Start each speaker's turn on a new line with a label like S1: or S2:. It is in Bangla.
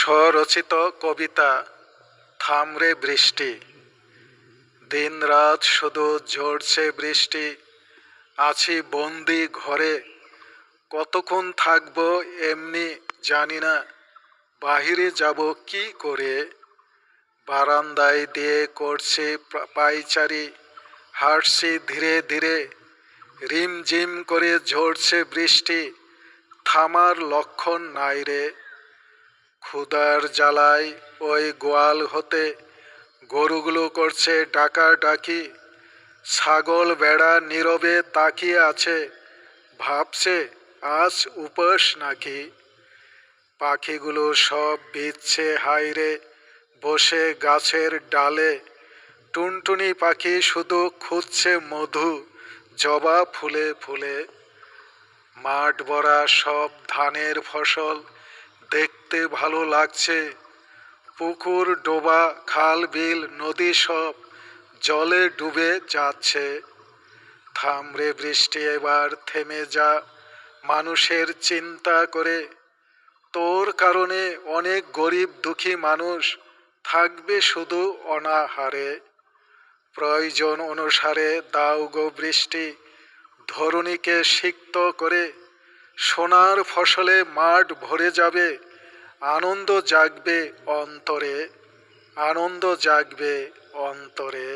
S1: স্বরচিত কবিতা, থামরে বৃষ্টি। দিন রাত শুধু ঝরছে বৃষ্টি, আছি বন্দি ঘরে। কতক্ষণ থাকব এমনি জানি না, বাহিরে যাব কি করে? বারান্দায় দিয়ে করছে পা- পায়চারি হাঁটছি ধীরে ধীরে। রিম জিম করে ঝরছে বৃষ্টি, থামার লক্ষণ নাই রে। ক্ষুদার জ্বালায় ওই গোয়াল হতে গরুগুলো করছে ডাকা ডাকি ছাগল বেড়া নীরবে তাকিয়ে আছে, ভাবছে, আজ উপোস নাকি? পাখিগুলো সব বিচ্ছে হাইরে বসে গাছের ডালে। টুনটুনি পাখি শুধু খুঁজছে মধু, জবা ফুলে ফুলে। মাঠ ভরা সব ধানের ফসল দেখতে ভালো লাগছে। পুকুর, ডোবা, খাল, বিল, নদী সব জলে ডুবে যাচ্ছে। থামরে বৃষ্টি, এবার থেমে যা মানুষের চিন্তা করে। তোর কারণে অনেক গরিব, দুঃখী মানুষ থাকবে শুধু অনাহারে। প্রয়োজন অনুসারে দাও গো বৃষ্টি, ধরণীকে সিক্ত করে। সোনার ফসলে মাঠ ভরে যাবে। আনন্দ জাগবে অন্তরে আনন্দ জাগবে অন্তরে।